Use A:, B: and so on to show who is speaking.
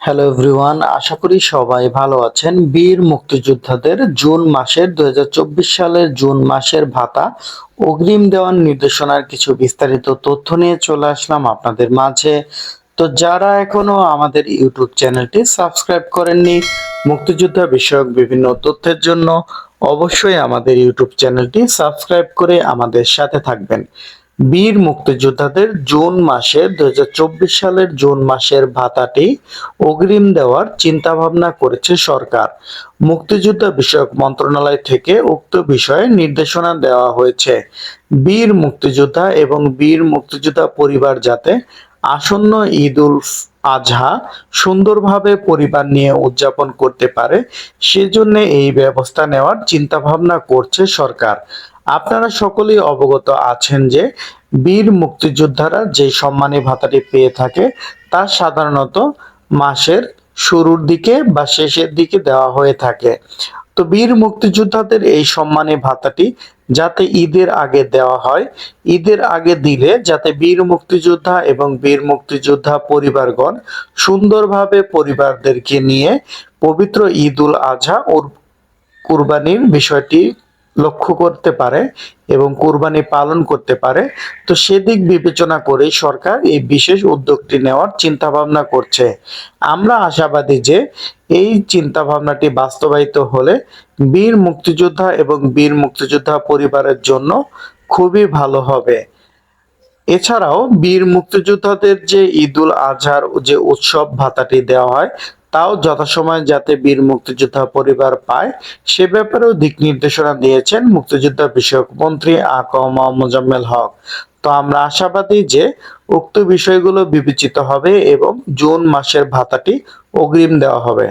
A: Hello everyone আশা করি সবাই ভালো আছেন। বীর মুক্তিযোদ্ধাদের জুন মাসের দু হাজার চব্বিশ সালের জুন মাসের ভাতা, অগ্রিম দেওয়ার নির্দেশনার কিছু বিস্তারিত তথ্য নিয়ে চলে আসলাম আপনাদের মাঝে। তো যারা এখনও আমাদের ইউটিউব চ্যানেলটি সাবস্ক্রাইব করেননি, মুক্তিযোদ্ধা বিষয়ক বিভিন্ন তথ্যের জন্য অবশ্যই আমাদের ইউটিউব চ্যানেলটি সাবস্ক্রাইব করে আমাদের সাথে থাকবেন। বীর মুক্তিযোদ্ধাদের জুন মাসের দুই সালের জুন মাসের ভাতাটি অগ্রিম দেওয়ার চিন্তা ভাবনা করেছে সরকার। মুক্তিযোদ্ধা বিষয়ক মন্ত্রণালয় থেকে উক্ত বিষয়ে নির্দেশনা দেওয়া হয়েছে। বীর মুক্তিযোদ্ধা এবং বীর মুক্তিযোদ্ধা পরিবার যাতে আসন্ন ঈদ উল আজহা সুন্দরভাবে পরিবার নিয়ে উদযাপন করতে পারে, সেজন্য এই ব্যবস্থা নেওয়ার চিন্তা ভাবনা করছে সরকার। আপনারা সকলেই অবগত আছেন যে বীর মুক্তিযোদ্ধারা যে সম্মানী ভাতাটি পেয়ে থাকে, তা সাধারণত মাসের শুরুর দিকে বা শেষের দিকে দেওয়া হয়ে থাকে। তো বীর মুক্তিযোদ্ধাদের এই সম্মানী ভাতাটি যাতে ঈদের আগে দেওয়া হয়, ঈদের আগে দিলে যাতে বীর মুক্তিযোদ্ধা এবং বীর মুক্তিযোদ্ধা পরিবারগণ সুন্দরভাবে পরিবারদেরকে নিয়ে পবিত্র ঈদ উল আজহা ও কুরবানির বিষয়টি লক্ষ্য করতে পারে এবং কুরবানি পালন করতে পারে। তো সেদিক বিবেচনা করে সরকার এই বিশেষ উদ্যোগটি নেওয়ার চিন্তা ভাবনা করছে। আমরা আশাবাদী যে এই চিন্তা ভাবনাটি বাস্তবায়িত হলে বীর মুক্তিযোদ্ধা এবং বীর মুক্তিযোদ্ধা পরিবারের জন্য খুবই ভালো হবে। এছাড়াও বীর মুক্তিযোদ্ধাদের যে ঈদুল আজহার যে উৎসব ভাতাটি দেওয়া হয় তাও যথাসময়ে যাতে বীর মুক্তিযোদ্ধা পরিবার পায়, সে ব্যাপারেও দিক নির্দেশনা দিয়েছেন মুক্তিযোদ্ধা বিষয়ক মন্ত্রী আকম মোজাম্মেল হক। তো আমরা আশাবাদী যে উক্ত বিষয়গুলো বিবেচিত হবে এবং জুন মাসের ভাতাটি অগ্রিম দেওয়া হবে।